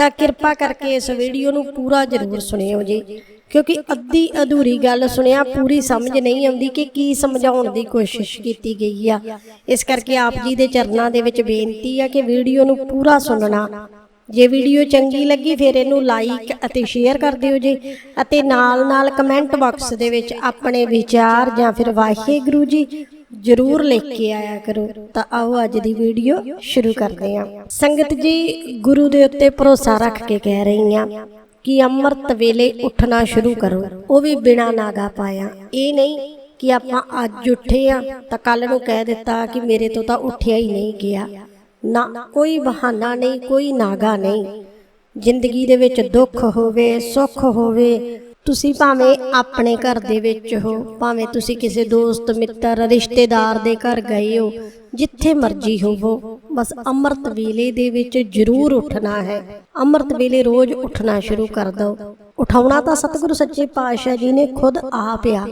ਤਾਂ ਕਿਰਪਾ ਕਰਕੇ ਇਸ ਵੀਡੀਓ ਨੂੰ ਪੂਰਾ ਜ਼ਰੂਰ ਸੁਣਿਓ ਜੀ। ਕਿਉਂਕਿ ਅੱਧੀ ਅਧੂਰੀ ਗੱਲ ਸੁਣਿਆ, ਪੂਰੀ ਸਮਝ ਨਹੀਂ ਆਉਂਦੀ ਕਿ ਕੀ ਸਮਝਾਉਣ ਦੀ ਕੋਸ਼ਿਸ਼ ਕੀਤੀ ਗਈ ਆ। ਇਸ ਕਰਕੇ ਆਪ ਜੀ ਦੇ ਚਰਨਾਂ ਦੇ ਵਿੱਚ ਬੇਨਤੀ ਆ ਕਿ ਵੀਡੀਓ ਨੂੰ ਪੂਰਾ ਸੁਣਨਾ। ਜੇ ਵੀਡੀਓ ਚੰਗੀ ਲੱਗੀ, ਫਿਰ ਇਹਨੂੰ ਲਾਈਕ ਅਤੇ ਸ਼ੇਅਰ ਕਰ ਦਿਓ ਜੀ ਅਤੇ ਨਾਲ ਨਾਲ ਕਮੈਂਟ ਬਾਕਸ ਦੇ ਵਿੱਚ ਆਪਣੇ ਵਿਚਾਰ ਜਾਂ ਫਿਰ ਵਾਹਿਗੁਰੂ ਜੀ ਜਰੂਰ ਲਿਖ ਕੇ ਆਇਆ ਕਰੋ। ਤਾਂ ਆਓ ਅੱਜ ਦੀ ਵੀਡੀਓ ਸ਼ੁਰੂ ਕਰਦੇ ਹਾਂ। ਸੰਗਤ ਜੀ, ਗੁਰੂ ਦੇ ਉੱਤੇ ਭਰੋਸਾ ਰੱਖ ਕੇ ਕਹਿ ਰਹੀ ਹਾਂ ਕਿ ਅੰਮ੍ਰਿਤ ਵੇਲੇ ਉੱਠਣਾ ਸ਼ੁਰੂ ਕਰੋ। ਉਹ ਵੀ ਬਿਨਾ ਨਾਗਾ ਪਾਇਆ। ਇਹ ਨਹੀਂ ਕਿ ਆਪਾਂ ਅੱਜ ਉੱਠੇ ਆ ਤਾਂ ਕੱਲ ਨੂੰ ਕਹਿ ਦਿੱਤਾ ਕਿ ਮੇਰੇ ਤੋਂ ਤਾਂ ਉੱਠਿਆ ਹੀ ਨਹੀਂ ਗਿਆ। ਨਾ ਕੋਈ ਬਹਾਨਾ ਨਹੀਂ, ਕੋਈ ਨਾਗਾ ਨਹੀਂ। ਜ਼ਿੰਦਗੀ ਦੇ ਵਿੱਚ ਦੁੱਖ ਹੋਵੇ, ਸੁੱਖ ਹੋਵੇ ਤੁਸੀਂ ਭਾਵੇਂ ਆਪਣੇ ਘਰ ਦੇ ਵਿੱਚ ਹੋ, ਭਾਵੇਂ ਤੁਸੀਂ ਕਿਸੇ ਦੋਸਤ, ਮਿੱਤਰ, ਰਿਸ਼ਤੇਦਾਰ ਦੇ ਘਰ ਗਏ ਹੋ, ਜਿੱਥੇ ਮਰਜ਼ੀ ਹੋਵੋ, ਬਸ ਅੰਮ੍ਰਿਤ ਵੇਲੇ ਦੇ ਵਿੱਚ ਜ਼ਰੂਰ ਉੱਠਣਾ ਹੈ। ਅੰਮ੍ਰਿਤ ਵੇਲੇ ਰੋਜ਼ ਉੱਠਣਾ ਸ਼ੁਰੂ ਕਰ ਦਿਓ। ਉਠਾਉਣਾ ਤਾਂ ਸਤਿਗੁਰੂ ਸੱਚੇ ਪਾਤਸ਼ਾਹ ਜੀ ਨੇ ਖੁਦ ਆਪ ਆ।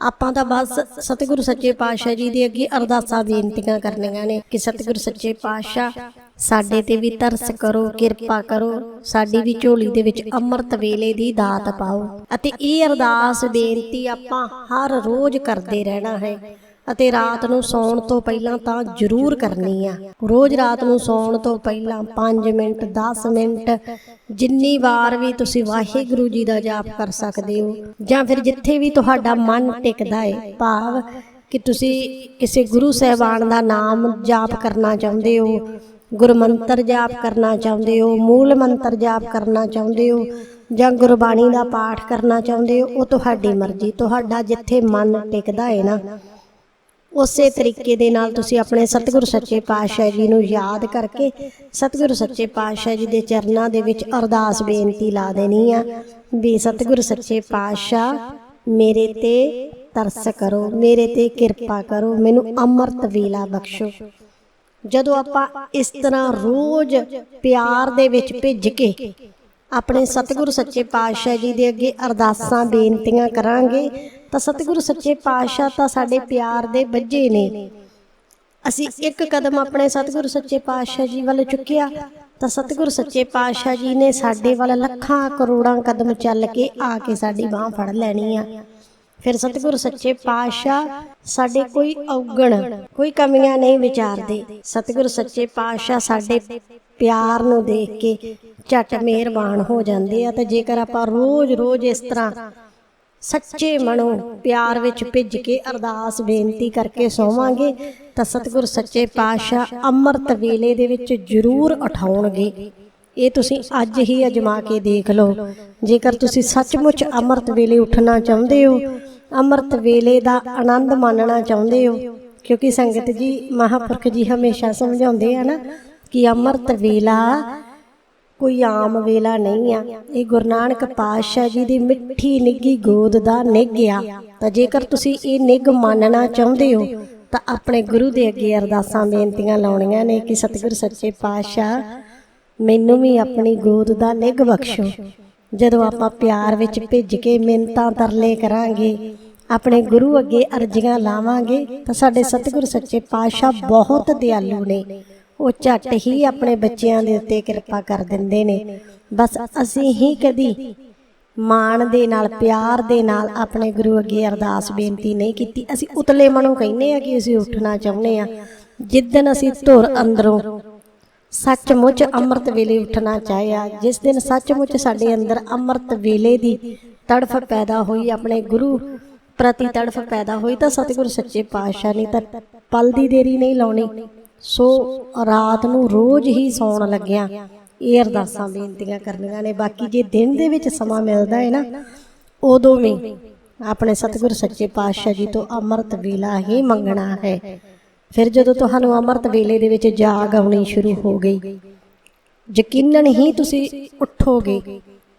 ਆਪਾਂ ਤਾਂ ਬਸ ਸਤਿਗੁਰੂ ਸੱਚੇ ਪਾਤਸ਼ਾਹ ਜੀ ਦੇ ਅੱਗੇ ਅਰਦਾਸਾਂ, ਬੇਨਤੀਆਂ ਕਰਨੀਆਂ ਨੇ ਕਿ ਸਤਿਗੁਰੂ ਸੱਚੇ ਪਾਤਸ਼ਾਹ ਸਾਡੇ ਤੇ ਵੀ ਤਰਸ ਕਰੋ, ਕਿਰਪਾ ਕਰੋ, ਸਾਡੀ ਵੀ ਝੋਲੀ ਦੇ ਵਿੱਚ ਅੰਮ੍ਰਿਤ ਵੇਲੇ ਦੀ ਦਾਤ ਪਾਓ। ਅਤੇ ਇਹ ਅਰਦਾਸ ਬੇਨਤੀ ਆਪਾਂ ਹਰ ਰੋਜ਼ ਕਰਦੇ ਰਹਿਣਾ ਹੈ। ਅਤੇ ਰਾਤ ਨੂੰ ਸੌਣ ਤੋਂ ਪਹਿਲਾਂ ਤਾਂ ਜ਼ਰੂਰ ਕਰਨੀ ਆ। ਰੋਜ਼ ਰਾਤ ਨੂੰ ਸੌਣ ਤੋਂ ਪਹਿਲਾਂ 5 ਮਿੰਟ 10 ਮਿੰਟ, ਜਿੰਨੀ ਵਾਰ ਵੀ ਤੁਸੀਂ ਵਾਹਿਗੁਰੂ ਜੀ ਦਾ ਜਾਪ ਕਰ ਸਕਦੇ ਹੋ, ਜਾਂ ਫਿਰ ਜਿੱਥੇ ਵੀ ਤੁਹਾਡਾ ਮਨ ਟਿਕਦਾ ਹੈ ਭਾਵ ਕਿ ਤੁਸੀਂ ਕਿਸੇ ਗੁਰੂ ਸਾਹਿਬਾਨ ਦਾ ਨਾਮ ਜਾਪ ਕਰਨਾ ਚਾਹੁੰਦੇ ਹੋ ਗੁਰਮੰਤਰ ਜਾਪ ਕਰਨਾ ਚਾਹੁੰਦੇ ਹੋ, ਮੂਲ ਮੰਤਰ ਜਾਪ ਕਰਨਾ ਚਾਹੁੰਦੇ ਹੋ, ਜਾਂ ਗੁਰਬਾਣੀ ਦਾ ਪਾਠ ਕਰਨਾ ਚਾਹੁੰਦੇ ਹੋ, ਉਹ ਤੁਹਾਡੀ ਮਰਜ਼ੀ, ਤੁਹਾਡਾ ਜਿੱਥੇ ਮਨ ਟਿਕਦਾ ਹੈ ਨਾ। ਉਸੇ ਤਰੀਕੇ ਦੇ ਨਾਲ ਤੁਸੀਂ ਆਪਣੇ ਸਤਿਗੁਰੂ ਸੱਚੇ ਪਾਤਸ਼ਾਹ ਜੀ ਨੂੰ ਯਾਦ ਕਰਕੇ ਸਤਿਗੁਰੂ ਸੱਚੇ ਪਾਤਸ਼ਾਹ ਜੀ ਦੇ ਚਰਨਾਂ ਦੇ ਵਿੱਚ ਅਰਦਾਸ ਬੇਨਤੀ ਲਾ ਦੇਣੀ ਆ ਵੀ ਸਤਿਗੁਰੂ ਸੱਚੇ ਪਾਤਸ਼ਾਹ, ਮੇਰੇ ਤੇ ਤਰਸ ਕਰੋ, ਮੇਰੇ ਤੇ ਕਿਰਪਾ ਕਰੋ, ਮੈਨੂੰ ਅੰਮ੍ਰਿਤ ਵੇਲਾ ਬਖਸ਼ੋ। ਜਦੋਂ ਆਪਾਂ ਇਸ ਤਰ੍ਹਾਂ ਰੋਜ਼ ਪਿਆਰ ਦੇ ਵਿੱਚ ਭਿੱਜ ਕੇ ਆਪਣੇ ਸਤਿਗੁਰੂ ਸੱਚੇ ਪਾਤਸ਼ਾਹ ਜੀ ਦੇ ਅੱਗੇ ਅਰਦਾਸਾਂ, ਬੇਨਤੀਆਂ ਕਰਾਂਗੇ, ਤਾਂ ਸਤਿਗੁਰੂ ਸੱਚੇ ਪਾਤਸ਼ਾਹ ਤਾਂ ਸਾਡੇ ਪਿਆਰ ਦੇ ਬੱਝੇ ਨੇ। ਅਸੀਂ ਇੱਕ ਕਦਮ ਆਪਣੇ ਸਤਿਗੁਰੂ ਸੱਚੇ ਪਾਤਸ਼ਾਹ ਜੀ ਵੱਲ ਚੁੱਕਿਆ, ਤਾਂ ਸਤਿਗੁਰੂ ਸੱਚੇ ਪਾਤਸ਼ਾਹ ਜੀ ਨੇ ਸਾਡੇ ਵੱਲ ਲੱਖਾਂ ਕਰੋੜਾਂ ਕਦਮ ਚੱਲ ਕੇ ਆ ਕੇ ਸਾਡੀ ਬਾਹ ਫੜ ਲੈਣੀ ਆ। ਫਿਰ ਸਤਿਗੁਰੂ ਸੱਚੇ ਪਾਤਸ਼ਾਹ ਸਾਡੇ ਕੋਈ ਔਗਣ ਕੋਈ ਕਮੀਆਂ ਨਹੀਂ ਵਿਚਾਰਦੇ। ਸਤਿਗੁਰੂ ਸੱਚੇ ਪਾਤਸ਼ਾਹ ਸਾਡੇ ਪਿਆਰ ਨੂੰ ਦੇਖ ਕੇ ਝਟ ਮਿਹਰਬਾਨ ਹੋ ਜਾਂਦੇ ਆ ਤੇ ਜੇਕਰ ਆਪਾਂ ਰੋਜ਼-ਰੋਜ਼ ਇਸ ਤਰ੍ਹਾਂ ਸੱਚੇ ਮਨੋਂ ਪਿਆਰ ਵਿੱਚ ਭਿੱਜ ਕੇ ਅਰਦਾਸ ਬੇਨਤੀ ਕਰਕੇ ਸੋਵਾਂਗੇ ਤਾਂ ਸਤਿਗੁਰ ਸੱਚੇ ਪਾਤਸ਼ਾਹ ਅੰਮ੍ਰਿਤ ਵੇਲੇ ਦੇ ਵਿੱਚ ਜ਼ਰੂਰ ਉਠਾਉਣਗੇ। ਇਹ ਤੁਸੀਂ ਅੱਜ ਹੀ ਅਜਮਾ ਕੇ ਦੇਖ ਲਓ। ਜੇਕਰ ਤੁਸੀਂ ਸੱਚਮੁੱਚ ਅੰਮ੍ਰਿਤ ਵੇਲੇ ਉੱਠਣਾ ਚਾਹੁੰਦੇ ਹੋ ਅੰਮ੍ਰਿਤ ਵੇਲੇ ਦਾ ਆਨੰਦ ਮਾਣਨਾ ਚਾਹੁੰਦੇ ਹੋ? ਕਿਉਂਕਿ ਸੰਗਤ ਜੀ, ਮਹਾਪੁਰਖ ਜੀ ਹਮੇਸ਼ਾ ਸਮਝਾਉਂਦੇ ਆ ਨਾ ਕਿ ਅੰਮ੍ਰਿਤ ਵੇਲਾ ਕੋਈ ਆਮ ਵੇਲਾ ਨਹੀਂ ਆ। ਇਹ ਗੁਰੂ ਨਾਨਕ ਪਾਤਸ਼ਾਹ ਜੀ ਦੀ ਮਿੱਠੀ ਨਿੱਗੀ ਗੋਦ ਦਾ ਨਿੱਘ ਆ। ਤਾਂ ਜੇਕਰ ਤੁਸੀਂ ਇਹ ਨਿੱਘ ਮੰਨਣਾ ਚਾਹੁੰਦੇ ਹੋ, ਤਾਂ ਆਪਣੇ ਗੁਰੂ ਦੇ ਅੱਗੇ ਅਰਦਾਸਾਂ ਬੇਨਤੀਆਂ ਲਾਉਣੀਆਂ ਨੇ ਕਿ ਸਤਿਗੁਰ ਸੱਚੇ ਪਾਤਸ਼ਾਹ, ਮੈਨੂੰ ਵੀ ਆਪਣੀ ਗੋਦ ਦਾ ਨਿੱਘ ਬਖਸ਼ੋ। ਜਦੋਂ ਆਪਾਂ ਪਿਆਰ ਵਿੱਚ ਭਿੱਜ ਕੇ ਮਿੰਤਾਂ ਤਰਲੇ ਕਰਾਂਗੇ ਆਪਣੇ ਗੁਰੂ ਅੱਗੇ ਅਰਜ਼ੀਆਂ ਲਾਵਾਂਗੇ ਤਾਂ ਸਾਡੇ ਸਤਿਗੁਰ ਸੱਚੇ ਪਾਤਸ਼ਾਹ ਬਹੁਤ ਦਿਆਲੂ ਨੇ। ਉਹ ਝੱਟ ਹੀ ਆਪਣੇ ਬੱਚਿਆਂ ਦੇ ਉੱਤੇ ਕਿਰਪਾ ਕਰ ਦਿੰਦੇ ਨੇ। ਬਸ ਅਸੀਂ ਹੀ ਕਦੀ ਮਾਣ ਦੇ ਨਾਲ ਪਿਆਰ ਦੇ ਨਾਲ ਆਪਣੇ ਗੁਰੂ ਅੱਗੇ ਅਰਦਾਸ ਬੇਨਤੀ ਨਹੀਂ ਕੀਤੀ। ਅਸੀਂ ਉਤਲੇ ਮਨੋਂ ਕਹਿੰਦੇ ਆ ਕਿ ਅਸੀਂ ਉੱਠਣਾ ਚਾਹੁੰਦੇ ਆ। ਜਿੱਦਨ ਅਸੀਂ ਧੁਰ ਅੰਦਰੋਂ ਸੱਚਮੁੱਚ ਅੰਮ੍ਰਿਤ ਵੇਲੇ ਉੱਠਣਾ ਚਾਹਿਆ, ਜਿਸ ਦਿਨ ਸੱਚਮੁੱਚ ਸਾਡੇ ਅੰਦਰ ਅੰਮ੍ਰਿਤ ਵੇਲੇ ਦੀ ਤੜਫ ਪੈਦਾ ਹੋਈ, ਆਪਣੇ ਗੁਰੂ ਪ੍ਰਤੀ ਤੜਫ ਪੈਦਾ ਹੋਈ, ਤਾਂ ਸਤਿਗੁਰੂ ਸੱਚੇ ਪਾਤਸ਼ਾਹ ਨੇ ਤਾਂ ਪਲ ਦੀ ਦੇਰੀ ਨਹੀਂ ਲਾਉਣੀ, ਸੋ ਰਾਤ ਨੂੰ ਰੋਜ਼ ਹੀ ਸੌਣ ਲੱਗਿਆ। ਇਹ ਅਰਦਾਸਾਂ ਬੇਨਤੀਆਂ ਕਰਨੀਆਂ ਨੇ। ਬਾਕੀ ਜੇ ਦਿਨ ਦੇ ਵਿੱਚ ਸਮਾਂ ਮਿਲਦਾ ਹੈ ਨਾ, ਉਦੋਂ ਵੀ ਆਪਣੇ ਸਤਿਗੁਰ ਸੱਚੇ ਪਾਤਸ਼ਾਹ ਜੀ ਤੋਂ ਅੰਮ੍ਰਿਤ ਵੇਲਾ ਹੀ ਮੰਗਣਾ ਹੈ। ਫਿਰ ਜਦੋਂ ਤੁਹਾਨੂੰ ਅੰਮ੍ਰਿਤ ਵੇਲੇ ਦੇ ਵਿੱਚ ਜਾਗ ਆਉਣੀ ਸ਼ੁਰੂ ਹੋ ਗਈ, ਯਕੀਨਨ ਹੀ ਤੁਸੀਂ ਉੱਠੋਗੇ।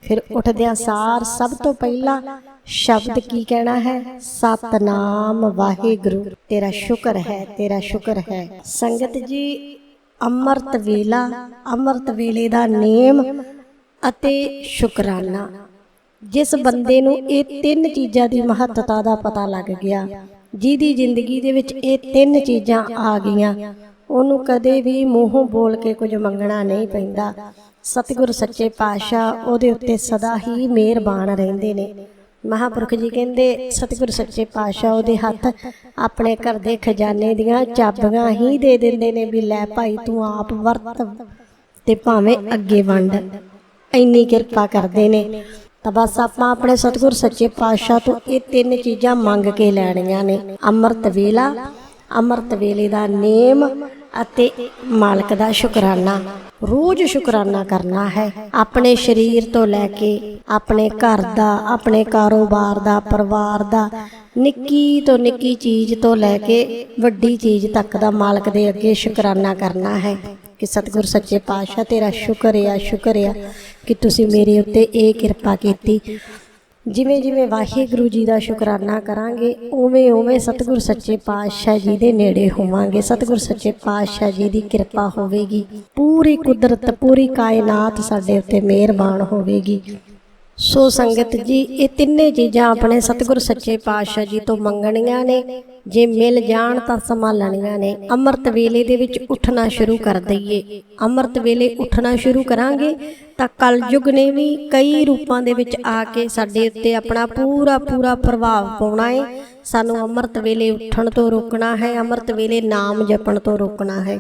ਫਿਰ ਉੱਠਦਿਆਂ ਸਾਰ ਸਭ ਤੋਂ ਪਹਿਲਾਂ ਸ਼ਬਦ ਕੀ ਕਹਿਣਾ ਹੈ? ਸਤਨਾਮ ਵਾਹਿਗੁਰੂ, ਤੇਰਾ ਸ਼ੁਕਰ ਹੈ, ਤੇਰਾ ਸ਼ੁਕਰ ਹੈ। ਸੰਗਤ ਜੀ, ਅੰਮ੍ਰਿਤ ਵੇਲਾ, ਅੰਮ੍ਰਿਤ ਵੇਲੇ ਦਾ ਨੇਮ ਅਤੇ ਸ਼ੁਕਰਾਨਾ। ਜਿਸ ਬੰਦੇ ਨੂੰ ਇਹ ਤਿੰਨ ਚੀਜ਼ਾਂ ਦੀ ਮਹੱਤਤਾ ਦਾ ਪਤਾ ਲੱਗ ਗਿਆ ਜਿਹਦੀ ਜ਼ਿੰਦਗੀ ਦੇ ਵਿੱਚ ਇਹ ਤਿੰਨ ਚੀਜ਼ਾਂ ਆ ਗਈਆਂ, ਉਹਨੂੰ ਕਦੇ ਵੀ ਮੂੰਹੋਂ ਬੋਲ ਕੇ ਕੁਝ ਮੰਗਣਾ ਨਹੀਂ ਪੈਂਦਾ। ਸਤਿਗੁਰ ਸੱਚੇ ਪਾਤਸ਼ਾਹ ਉਹਦੇ ਉੱਤੇ ਸਦਾ ਹੀ ਮਿਹਰਬਾਨ ਰਹਿੰਦੇ ਨੇ। ਮਹਾਪੁਰਖ ਜੀ ਕਹਿੰਦੇ, ਸਤਿਗੁਰ ਸੱਚੇ ਪਾਤਸ਼ਾਹ ਉਹਦੇ ਹੱਥ ਆਪਣੇ ਘਰ ਦੇ ਖਜ਼ਾਨੇ ਦੀਆਂ ਚਾਬੀਆਂ ਹੀ ਦੇ ਦਿੰਦੇ ਨੇ ਵੀ ਲੈ ਭਾਈ ਤੂੰ ਆਪ ਵਰਤ ਤੇ ਭਾਵੇਂ ਅੱਗੇ ਵੰਡ। ਇੰਨੀ ਕਿਰਪਾ ਕਰਦੇ ਨੇ। ਤਾਂ ਬਸ ਆਪਾਂ ਆਪਣੇ ਸਤਿਗੁਰ ਸੱਚੇ ਪਾਤਸ਼ਾਹ ਤੋਂ ਇਹ ਤਿੰਨ ਚੀਜ਼ਾਂ ਮੰਗ ਕੇ ਲੈਣੀਆਂ ਨੇ। ਅੰਮ੍ਰਿਤ ਵੇਲਾ, ਅੰਮ੍ਰਿਤ ਵੇਲੇ ਦਾ ਨੇਮ ਅਤੇ ਮਾਲਕ ਦਾ ਸ਼ੁਕਰਾਨਾ। ਰੋਜ਼ ਸ਼ੁਕਰਾਨਾ ਕਰਨਾ ਹੈ। ਆਪਣੇ ਸਰੀਰ ਤੋਂ ਲੈ ਕੇ ਆਪਣੇ ਘਰ ਦਾ, ਆਪਣੇ ਕਾਰੋਬਾਰ ਦਾ, ਪਰਿਵਾਰ ਦਾ, ਨਿੱਕੀ ਤੋਂ ਨਿੱਕੀ ਚੀਜ਼ ਤੋਂ ਲੈ ਕੇ ਵੱਡੀ ਚੀਜ਼ ਤੱਕ ਦਾ ਮਾਲਕ ਦੇ ਅੱਗੇ ਸ਼ੁਕਰਾਨਾ ਕਰਨਾ ਹੈ। ਕਿ ਸਤਿਗੁਰ ਸੱਚੇ ਪਾਤਸ਼ਾਹ, ਤੇਰਾ ਸ਼ੁਕਰ ਆ ਸ਼ੁਕਰ ਆ ਕਿ ਤੁਸੀਂ ਮੇਰੇ ਉੱਤੇ ਇਹ ਕਿਰਪਾ ਕੀਤੀ। ਜਿਵੇਂ ਜਿਵੇਂ ਵਾਹਿਗੁਰੂ ਜੀ ਦਾ ਸ਼ੁਕਰਾਨਾ ਕਰਾਂਗੇ, ਉਵੇਂ ਉਵੇਂ ਸਤਿਗੁਰ ਸੱਚੇ ਪਾਤਸ਼ਾਹ ਜੀ ਦੇ ਨੇੜੇ ਹੋਵਾਂਗੇ। ਸਤਿਗੁਰ ਸੱਚੇ ਪਾਤਸ਼ਾਹ ਜੀ ਦੀ ਕਿਰਪਾ ਹੋਵੇਗੀ। ਪੂਰੀ ਕੁਦਰਤ, ਪੂਰੀ ਕਾਇਨਾਤ ਸਾਡੇ ਉੱਤੇ ਮਿਹਰਬਾਨ ਹੋਵੇਗੀ। ਸੋ ਸੰਗਤ ਜੀ, ਇਹ ਤਿੰਨੇ ਚੀਜ਼ਾਂ ਆਪਣੇ ਸਤਿਗੁਰ ਸੱਚੇ ਪਾਤਸ਼ਾਹ ਜੀ ਤੋਂ ਮੰਗਣੀਆਂ ਨੇ। ਜੇ ਮਿਲ ਜਾਣ ਤਾਂ ਸੰਭਾਲਣੀਆਂ ਨੇ। ਅੰਮ੍ਰਿਤ ਵੇਲੇ ਦੇ ਵਿੱਚ ਉੱਠਣਾ ਸ਼ੁਰੂ ਕਰ ਦਈਏ। ਅੰਮ੍ਰਿਤ ਵੇਲੇ ਉੱਠਣਾ ਸ਼ੁਰੂ ਕਰਾਂਗੇ ਤਾਂ ਕਲਯੁਗ ਨੇ ਵੀ ਕਈ ਰੂਪਾਂ ਦੇ ਵਿੱਚ ਆ ਕੇ ਸਾਡੇ ਉੱਤੇ ਆਪਣਾ ਪੂਰਾ ਪੂਰਾ ਪ੍ਰਭਾਵ ਪਾਉਣਾ ਹੈ ਸਾਨੂੰ ਅੰਮ੍ਰਿਤ ਵੇਲੇ ਉੱਠਣ ਤੋਂ ਰੋਕਣਾ ਹੈ, ਅੰਮ੍ਰਿਤ ਵੇਲੇ ਨਾਮ ਜਪਣ ਤੋਂ ਰੋਕਣਾ ਹੈ।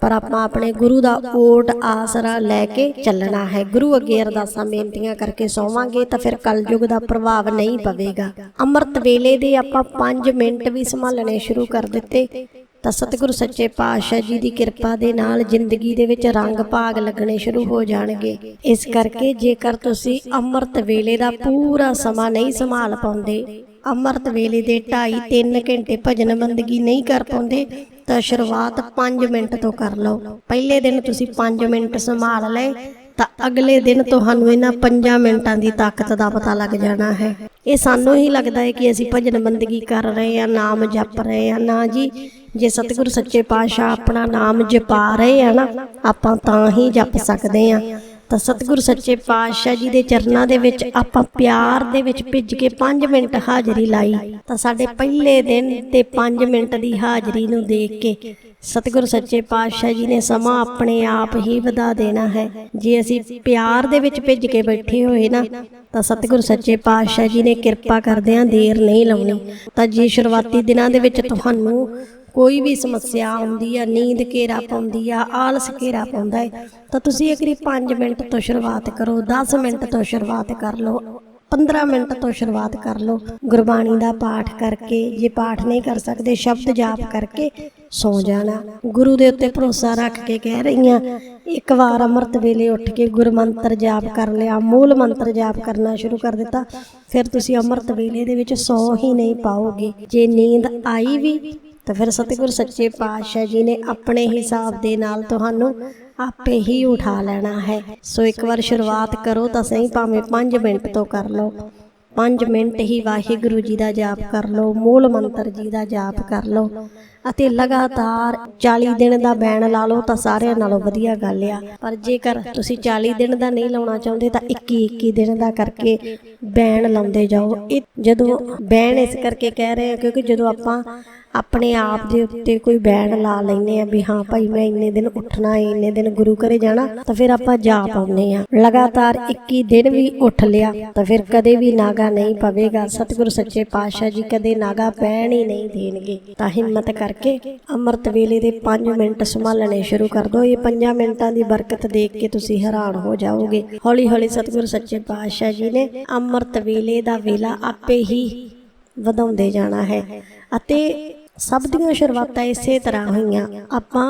ਪਰ ਆਪਾਂ ਆਪਣੇ ਗੁਰੂ ਦਾ ਓਟ ਆਸਰਾ ਲੈ ਕੇ ਚੱਲਣਾ ਹੈ। ਗੁਰੂ ਅੱਗੇ ਅਰਦਾਸਾਂ, ਬੇਨਤੀਆਂ ਕਰਕੇ ਸੋਵਾਂਗੇ ਤਾਂ ਫਿਰ ਕਲਯੁਗ ਦਾ ਪ੍ਰਭਾਵ ਨਹੀਂ ਪਵੇਗਾ। ਅੰਮ੍ਰਿਤ ਵੇਲੇ ਦੇ ਆਪਾਂ 5 ਮਿੰਟ ਵੀ ਸੰਭਾਲਣੇ ਸ਼ੁਰੂ ਕਰ ਦਿੱਤੇ। ਤਾਂ ਸਤਿਗੁਰੂ ਸੱਚੇ ਪਾਤਸ਼ਾਹ ਜੀ ਦੀ ਕਿਰਪਾ ਦੇ ਨਾਲ ਜ਼ਿੰਦਗੀ ਦੇ ਵਿੱਚ ਰੰਗ ਭਾਗ ਲੱਗਣੇ ਸ਼ੁਰੂ ਹੋ ਜਾਣਗੇ। ਇਸ ਕਰਕੇ ਜੇਕਰ ਤੁਸੀਂ ਅੰਮ੍ਰਿਤ ਵੇਲੇ ਦਾ ਪੂਰਾ ਸਮਾਂ ਨਹੀਂ ਸੰਭਾਲ ਪਾਉਂਦੇ, ਅੰਮ੍ਰਿਤ ਵੇਲੇ ਦੇ 2.5 3 ਘੰਟੇ ਭਜਨ ਬੰਦਗੀ ਨਹੀਂ ਕਰ ਪਾਉਂਦੇ ਤਾਂ ਸ਼ੁਰੂਆਤ 5 ਮਿੰਟ ਤੋਂ ਕਰ ਲਓ। ਪਹਿਲੇ ਦਿਨ ਤੁਸੀਂ 5 ਮਿੰਟ ਸੰਭਾਲ ਲਏ, ਤਾਂ ਅਗਲੇ ਦਿਨ ਤੁਹਾਨੂੰ ਇਹਨਾਂ 5 ਮਿੰਟਾਂ ਦੀ ਤਾਕਤ ਦਾ ਪਤਾ ਲੱਗ ਜਾਣਾ ਹੈ। ਇਹ ਸਾਨੂੰ ਹੀ ਲੱਗਦਾ ਹੈ ਕਿ ਅਸੀਂ ਭਜਨ ਬੰਦਗੀ ਕਰ ਰਹੇ ਹਾਂ, ਨਾਮ ਜਪ ਰਹੇ ਹਾਂ। ਨਾ ਜੀ, ਜੇ ਸਤਿਗੁਰ ਸੱਚੇ ਪਾਤਸ਼ਾਹ ਆਪਣਾ ਨਾਮ ਜਪਾ ਰਹੇ ਆ ਨਾ, ਆਪਾਂ ਤਾਂ ਹੀ ਜਪ ਸਕਦੇ ਹਾਂ। ਤਾਂ ਸਤਿਗੁਰੂ ਸੱਚੇ ਪਾਤਸ਼ਾਹ ਜੀ ਦੇ ਚਰਨਾਂ ਦੇ ਵਿੱਚ ਆਪਾਂ ਪਿਆਰ ਦੇ ਵਿੱਚ ਭਿੱਜ ਕੇ 5 ਮਿੰਟ ਹਾਜ਼ਰੀ ਲਾਈ। ਤਾਂ ਸਾਡੇ ਪਹਿਲੇ ਦਿਨ ਤੇ 5 ਮਿੰਟ ਦੀ ਹਾਜ਼ਰੀ ਨੂੰ ਦੇਖ ਕੇ ਸਤਿਗੁਰੂ ਸੱਚੇ ਪਾਤਸ਼ਾਹ ਜੀ ਨੇ ਸਮਾਂ ਆਪਣੇ ਆਪ ਹੀ ਵਧਾ ਦੇਣਾ ਹੈ। ਜੇ ਅਸੀਂ ਪਿਆਰ ਦੇ ਵਿੱਚ ਭਿੱਜ ਕੇ ਬੈਠੇ ਹੋਏ ਨਾ, ਤਾਂ ਸਤਿਗੁਰੂ ਸੱਚੇ ਪਾਤਸ਼ਾਹ ਜੀ ਨੇ ਕਿਰਪਾ ਕਰਦਿਆਂ ਦੇਰ ਨਹੀਂ ਲਾਉਣੀ। ਤਾਂ ਜੇ ਸ਼ੁਰੂਆਤੀ ਦਿਨਾਂ ਦੇ ਵਿੱਚ ਤੁਹਾਨੂੰ ਕੋਈ ਵੀ ਸਮੱਸਿਆ ਆਉਂਦੀ ਆ, ਨੀਂਦ ਘੇਰਾ ਪਾਉਂਦੀ ਆ, ਆਲਸ ਘੇਰਾ ਪਾਉਂਦਾ ਹੈ ਤਾਂ ਤੁਸੀਂ ਇੱਕ 5 ਮਿੰਟ ਤੋਂ ਸ਼ੁਰੂਆਤ ਕਰੋ 10 ਮਿੰਟ ਤੋਂ ਸ਼ੁਰੂਆਤ ਕਰ ਲਓ 15 ਮਿੰਟ ਤੋਂ ਸ਼ੁਰੂਆਤ ਕਰ ਲਓ, ਗੁਰਬਾਣੀ ਦਾ ਪਾਠ ਕਰਕੇ, ਜੇ ਪਾਠ ਨਹੀਂ ਕਰ ਸਕਦੇ, ਸ਼ਬਦ ਜਾਪ ਕਰਕੇ ਸੌ ਜਾਣਾ। ਗੁਰੂ ਦੇ ਉੱਤੇ ਭਰੋਸਾ ਰੱਖ ਕੇ ਕਹਿ ਰਹੀ ਰਹੀਆਂ, ਇੱਕ ਵਾਰ ਅੰਮ੍ਰਿਤ ਵੇਲੇ ਉੱਠ ਕੇ ਗੁਰਮੰਤਰ ਜਾਪ ਕਰ ਲਿਆ, ਮੂਲ ਮੰਤਰ ਜਾਪ ਕਰਨਾ ਸ਼ੁਰੂ ਕਰ ਦਿੱਤਾ, ਫਿਰ ਤੁਸੀਂ ਅੰਮ੍ਰਿਤ ਵੇਲੇ ਦੇ ਵਿੱਚ ਸੌ ਹੀ ਨਹੀਂ ਪਾਓਗੇ। ਜੇ ਨੀਂਦ ਆਈ ਵੀ ਤਾਂ ਫਿਰ ਸਤਿਗੁਰ ਸੱਚੇ ਪਾਤਸ਼ਾਹ ਜੀ ਨੇ ਆਪਣੇ ਹਿਸਾਬ ਦੇ ਨਾਲ ਤੁਹਾਨੂੰ ਆਪੇ ਹੀ ਉਠਾ ਲੈਣਾ ਹੈ। ਸੋ ਇੱਕ ਵਾਰ ਸ਼ੁਰੂਆਤ ਕਰੋ ਤਾਂ ਸਹੀ, ਭਾਵੇਂ 5 ਮਿੰਟ ਤੋਂ ਕਰ ਲਓ। 5 ਮਿੰਟ ਹੀ ਵਾਹਿਗੁਰੂ ਜੀ ਦਾ ਜਾਪ ਕਰ ਲਓ, ਮੂਲ ਮੰਤਰ ਜੀ ਦਾ ਜਾਪ ਕਰ ਲਓ ਅਤੇ ਲਗਾਤਾਰ 40 ਦਿਨ ਦਾ ਬੈਣ ਲਾ ਲਓ ਤਾਂ ਸਾਰਿਆਂ ਨਾਲੋਂ ਵਧੀਆ ਗੱਲ ਆ। ਪਰ ਜੇਕਰ ਤੁਸੀਂ 40 ਦਿਨ ਦਾ ਨਹੀਂ ਲਾਉਣਾ ਚਾਹੁੰਦੇ ਤਾਂ 21 21 ਦਿਨ ਦਾ ਕਰਕੇ ਬੈਣ ਲਾਉਂਦੇ ਜਾਓ। ਇਹ ਜਦੋਂ ਬੈਣ ਇਸ ਕਰਕੇ ਕਹਿ ਰਹੇ ਆ, ਕਿਉਂਕਿ ਜਦੋਂ ਆਪਾਂ ਆਪਣੇ ਆਪ ਦੇ ਉੱਤੇ ਕੋਈ ਬੈਣ ਲਾ ਲੈਨੇ ਆ ਵੀ ਹਾਂ ਭਾਈ ਮੈਂ ਇੰਨੇ ਦਿਨ ਉੱਠਣਾ ਹੈ, ਇੰਨੇ ਦਿਨ ਗੁਰੂ ਘਰੇ ਜਾਣਾ, ਤਾਂ ਫਿਰ ਆਪਾਂ ਜਾ ਪਾਉਂਦੇ ਆ ਲਗਾਤਾਰ 21 ਦਿਨ ਵੀ ਉੱਠ ਲਿਆ, ਤਾਂ ਫਿਰ ਕਦੇ ਵੀ ਨਾਗਾ ਨਹੀਂ ਪਵੇਗਾ। ਸਤਿਗੁਰੂ ਸੱਚੇ ਪਾਤਸ਼ਾਹ ਜੀ ਕਦੇ ਨਾਗਾ ਪੈਣ ਹੀ ਨਹੀਂ ਦੇਣਗੇ। ਤਾਂ ਹਿੰਮਤ ਕਰਕੇ ਅੰਮ੍ਰਿਤ ਵੇਲੇ ਦੇ 5 ਮਿੰਟ ਸੰਭਾਲਣੇ ਸ਼ੁਰੂ ਕਰ ਦਿਓ। ਇਹ 5 ਮਿੰਟਾਂ ਦੀ ਬਰਕਤ ਦੇਖ ਕੇ ਤੁਸੀਂ ਹੈਰਾਨ ਹੋ ਜਾਓਗੇ। ਹੌਲੀ ਹੌਲੀ ਸਤਿਗੁਰੂ ਸੱਚੇ ਪਾਤਸ਼ਾਹ ਜੀ ਨੇ ਅੰਮ੍ਰਿਤ ਵੇਲੇ ਦਾ ਵੇਲਾ ਆਪੇ ਹੀ ਵਧਾਉਂਦੇ ਜਾਣਾ ਹੈ। ਅਤੇ ਸਭ ਦੀਆਂ ਸ਼ੁਰੂਆਤਾਂ ਇਸੇ ਤਰ੍ਹਾਂ ਹੋਈਆਂ। ਆਪਾਂ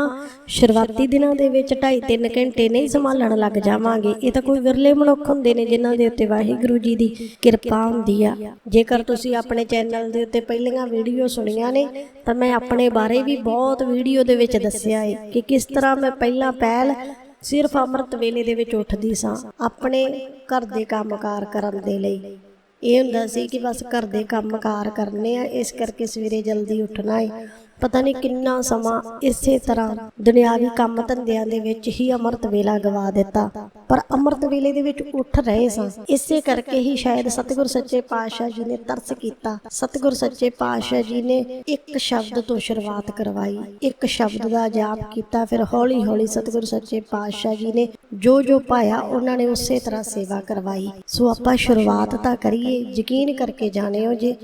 ਸ਼ੁਰੂਆਤੀ ਦਿਨਾਂ ਦੇ ਵਿੱਚ 2.5-3 ਘੰਟੇ ਨਹੀਂ ਸੰਭਾਲਣ ਲੱਗ ਜਾਵਾਂਗੇ। ਇਹ ਤਾਂ ਕੋਈ ਵਿਰਲੇ ਮਨੁੱਖ ਹੁੰਦੇ ਨੇ ਜਿਨ੍ਹਾਂ ਦੇ ਉੱਤੇ ਵਾਹਿਗੁਰੂ ਜੀ ਦੀ ਕਿਰਪਾ ਹੁੰਦੀ ਆ। ਜੇਕਰ ਤੁਸੀਂ ਆਪਣੇ ਚੈਨਲ ਦੇ ਉੱਤੇ ਪਹਿਲੀਆਂ ਵੀਡੀਓ ਸੁਣੀਆਂ ਨੇ, ਤਾਂ ਮੈਂ ਆਪਣੇ ਬਾਰੇ ਵੀ ਬਹੁਤ ਵੀਡੀਓ ਦੇ ਵਿੱਚ ਦੱਸਿਆ ਹੈ ਕਿ ਕਿਸ ਤਰ੍ਹਾਂ ਮੈਂ ਪਹਿਲਾਂ ਪਹਿਲ ਸਿਰਫ ਅੰਮ੍ਰਿਤ ਵੇਲੇ ਦੇ ਵਿੱਚ ਉੱਠਦੀ ਸਾਂ, ਆਪਣੇ ਘਰ ਦੇ ਕੰਮਕਾਰ ਕਰਨ ਦੇ ਲਈ। ਇਹ ਹੁੰਦਾ ਸੀ ਕਿ ਬਸ ਘਰ ਦੇ ਕੰਮਕਾਰ ਕਰਨੇ ਆ, ਇਸ ਕਰਕੇ ਸਵੇਰੇ ਜਲਦੀ ਉੱਠਣਾ ਹੈ ਪਤਾ ਨਹੀਂ ਕਿੰਨਾ ਸਮਾਂ ਇਸੇ ਤਰ੍ਹਾਂ ਦੁਨਿਆਵੀ ਕੰਮ ਧੰਦਿਆਂ ਦੇ ਵਿੱਚ ਹੀ ਅੰਮ੍ਰਿਤ ਵੇਲਾ ਗਵਾ ਦਿੱਤਾ। ਪਰ ਅੰਮ੍ਰਿਤ ਵੇਲੇ ਦੇ ਵਿੱਚ ਉੱਠ ਰਹੇ ਸਾਂ। ਇਸੇ ਕਰਕੇ ਹੀ ਸ਼ਾਇਦ ਸਤਿਗੁਰ ਸੱਚੇ ਪਾਤਸ਼ਾਹ ਜੀ ਨੇ ਤਰਸ ਕੀਤਾ। ਸਤਿਗੁਰ ਸੱਚੇ ਪਾਤਸ਼ਾਹ ਜੀ ਨੇ ਇੱਕ ਸ਼ਬਦ ਤੋਂ ਸ਼ੁਰੂਆਤ ਕਰਵਾਈ। ਇੱਕ ਸ਼ਬਦ ਦਾ ਜਾਪ ਕੀਤਾ, ਫਿਰ ਹੌਲੀ ਹੌਲੀ ਸਤਿਗੁਰ ਸੱਚੇ ਪਾਤਸ਼ਾਹ ਜੀ ਨੇ ਜੋ ਜੋ ਪਾਇਆ, ਉਹਨਾਂ ਨੇ ਉਸੇ ਤਰ੍ਹਾਂ ਸੇਵਾ ਕਰਵਾਈ। ਸੋ ਆਪਾਂ ਸ਼ੁਰੂਆਤ ਤਾਂ ਕਰੀਏ, ਯਕੀਨ ਕਰਕੇ ਜਾਣਿਓ ਜੇ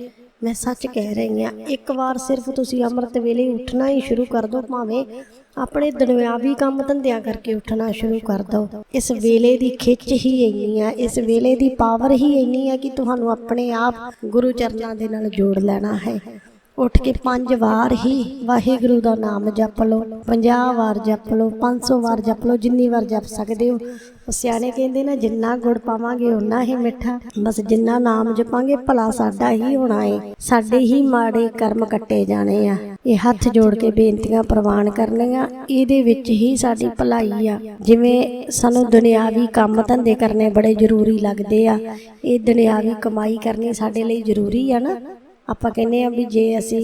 ਮੈਂ ਸੱਚ ਕਹਿ ਰਹੀ ਹਾਂ, ਇੱਕ ਵਾਰ ਸਿਰਫ ਤੁਸੀਂ ਅੰਮ੍ਰਿਤ ਵੇਲੇ ਉੱਠਣਾ ਹੀ ਸ਼ੁਰੂ ਕਰ ਦਿਓ, ਭਾਵੇਂ ਆਪਣੇ ਦੁਨਿਆਵੀ ਕੰਮ ਧੰਦਿਆਂ ਕਰਕੇ ਉੱਠਣਾ ਸ਼ੁਰੂ ਕਰ ਦਿਓ। ਇਸ ਵੇਲੇ ਦੀ ਖਿੱਚ ਹੀ ਇੰਨੀ ਆ, ਇਸ ਵੇਲੇ ਦੀ ਪਾਵਰ ਹੀ ਇੰਨੀ ਆ ਕਿ ਤੁਹਾਨੂੰ ਆਪਣੇ ਆਪ ਗੁਰੂ ਚਰਨਾਂ ਦੇ ਨਾਲ ਜੋੜ ਲੈਣਾ ਹੈ। ਉੱਠ ਕੇ ਪੰਜ ਵਾਰ ਹੀ ਵਾਹਿਗੁਰੂ ਦਾ ਨਾਮ ਜਪ ਲਓ 50 ਵਾਰ ਜਪ ਲਓ 500 ਵਾਰ ਜਪ ਲਓ, ਜਿੰਨੀ ਵਾਰ ਜਪ ਸਕਦੇ ਹੋ। ਉਹ ਸਿਆਣੇ ਕਹਿੰਦੇ ਨਾ, ਜਿੰਨਾ ਗੁੜ ਪਾਵਾਂਗੇ ਉਨਾ ਹੀ ਮਿੱਠਾ। ਬਸ ਜਿੰਨਾ ਨਾਮ ਜਪਾਂਗੇ, ਭਲਾ ਸਾਡਾ ਹੀ ਹੋਣਾ ਏ। ਸਾਡੇ ਹੀ ਮਾੜੇ ਕਰਮ ਕੱਟੇ ਜਾਣੇ ਆ। ਇਹ ਹੱਥ ਜੋੜ ਕੇ ਬੇਨਤੀਆਂ ਪ੍ਰਵਾਨ ਕਰਨੀਆਂ, ਇਹਦੇ ਵਿੱਚ ਹੀ ਸਾਡੀ ਭਲਾਈ ਆ। ਜਿਵੇਂ ਸਾਨੂੰ ਦੁਨਿਆਵੀ ਕੰਮ ਧੰਦੇ ਕਰਨੇ ਬੜੇ ਜ਼ਰੂਰੀ ਲੱਗਦੇ ਆ। ਇਹ ਦੁਨਿਆਵੀ ਕਮਾਈ ਕਰਨੀ ਸਾਡੇ ਲਈ ਜ਼ਰੂਰੀ ਆ ਨਾ। ਆਪਾਂ ਕਹਿੰਦੇ ਆ ਵੀ ਜੇ ਅਸੀਂ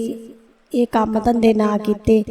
ਇਹ ਕੰਮ ਧੰਦੇ ਨਾ ਕੀਤੇ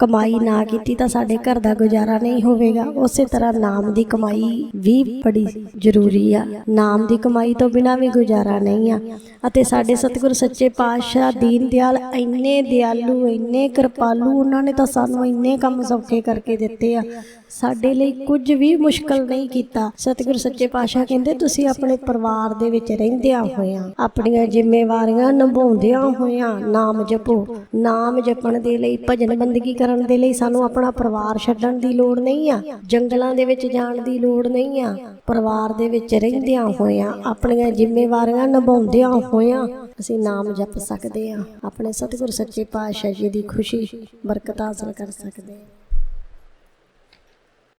ਕਮਾਈ ਨਾ ਕੀਤੀ ਤਾਂ ਸਾਡੇ ਘਰ ਦਾ ਗੁਜ਼ਾਰਾ ਨਹੀਂ ਹੋਵੇਗਾ। ਉਸੇ ਤਰ੍ਹਾਂ ਨਾਮ ਦੀ ਕਮਾਈ ਵੀ ਬੜੀ ਜ਼ਰੂਰੀ ਆ। ਨਾਮ ਦੀ ਕਮਾਈ ਤੋਂ ਬਿਨਾਂ ਵੀ ਗੁਜ਼ਾਰਾ ਨਹੀਂ ਆ। ਅਤੇ ਸਾਡੇ ਸਤਿਗੁਰ ਸੱਚੇ ਪਾਤਸ਼ਾਹ, ਦੀਨ ਦਿਆਲ ਇੰਨੇ ਦਿਆਲੂ, ਇੰਨੇ ਕਿਰਪਾਲੂ, ਉਹਨਾਂ ਨੇ ਤਾਂ ਸਾਨੂੰ ਇੰਨੇ ਕੰਮ ਸੌਖੇ ਕਰਕੇ ਦਿੱਤੇ ਆ। ਸਾਡੇ ਲਈ ਕੁਝ ਵੀ ਮੁਸ਼ਕਲ ਨਹੀਂ ਕੀਤਾ। ਸਤਿਗੁਰ ਸੱਚੇ ਪਾਤਸ਼ਾਹ ਕਹਿੰਦੇ, ਤੁਸੀਂ ਆਪਣੇ ਪਰਿਵਾਰ ਦੇ ਵਿੱਚ ਰਹਿੰਦਿਆਂ ਹੋਇਆਂ, ਆਪਣੀਆਂ ਜ਼ਿੰਮੇਵਾਰੀਆਂ ਨਿਭਾਉਂਦਿਆਂ ਹੋਇਆਂ ਨਾਮ ਜਪੋ। ਨਾਮ ਜਪਣ ਦੇ ਲਈ ਭਜਨ ਬੰਦਗੀ ਕਰ ਕਰਨ ਦੇ ਲਈ ਸਾਨੂੰ ਆਪਣਾ ਪਰਿਵਾਰ ਛੱਡਣ ਦੀ ਲੋੜ ਨਹੀਂ ਆ, ਜੰਗਲਾਂ ਦੇ ਵਿੱਚ ਜਾਣ ਦੀ ਲੋੜ ਨਹੀਂ ਆ, ਪਰਿਵਾਰ ਦੇ ਵਿੱਚ ਰਹਿੰਦਿਆਂ ਹੋਇਆਂ, ਆਪਣੀਆਂ ਜ਼ਿੰਮੇਵਾਰੀਆਂ ਨਿਭਾਉਂਦਿਆਂ ਹੋਇਆਂ ਅਸੀਂ ਨਾਮ ਜਪ ਸਕਦੇ ਆ ਆਪਣੇ ਸਤਿਗੁਰ ਸੱਚੇ ਪਾਤਸ਼ਾਹ ਜੀ ਦੀ ਖੁਸ਼ੀ, ਬਰਕਤ ਹਾਸਲ ਕਰ ਸਕਦੇ ਹਾਂ।